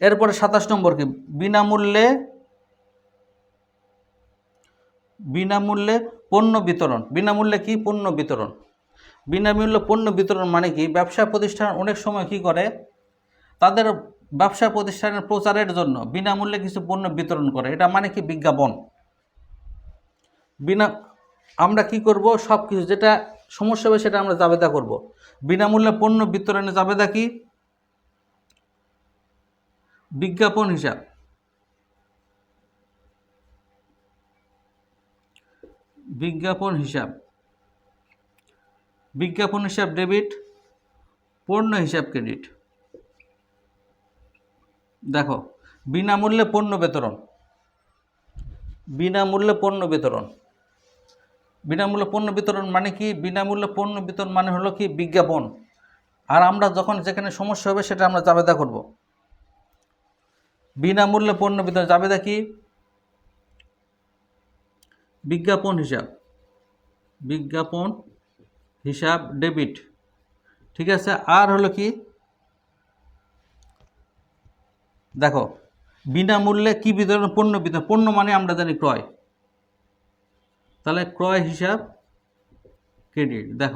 এরপরে সাতাশ নম্বর কি? বিনামূল্যে বিনামূল্যে পণ্য বিতরণ। বিনামূল্যে কি? পণ্য বিতরণ। বিনামূল্যে পণ্য বিতরণ মানে কি? ব্যবসা প্রতিষ্ঠান অনেক সময় কি করে? তাদের ব্যবসা প্রতিষ্ঠানের প্রচারের জন্য বিনামূল্যে কিছু পণ্য বিতরণ করে। এটা মানে কি? বিজ্ঞাপন। বিনা, আমরা কি করব? সব কিছু যেটা সমস্যা হবে সেটা আমরা জাবেদা করব। বিনামূল্যে পণ্য বিতরণে জাবেদা কি? বিজ্ঞাপন হিসাব। বিজ্ঞাপন হিসাব। বিজ্ঞাপন হিসাব ডেবিট, পণ্য হিসাব ক্রেডিট। দেখো, বিনামূল্যে পণ্য বিতরণ। বিনামূল্যে পণ্য বিতরণ। বিনামূল্যে পণ্য বিতরণ মানে কি? বিনামূল্যে পণ্য বিতরণ মানে হলো কি? বিজ্ঞাপন। আর আমরা যখন যেখানে সমস্যা হবে সেটা আমরা জাবেদা করব। বিনামূল্যে পণ্য বিতরণ জাবেদা কি? বিজ্ঞাপন হিসাব বিজ্ঞাপন হিসাব ডেবিট, ঠিক আছে? আর হলো কি? দেখো, বিনামূল্যে কি বিতরণ, পণ্য বিতরণ, পণ্য মানে আমরা জানি ক্রয়। তাহলে ক্রয় হিসাব ক্রেডিট, দেখো।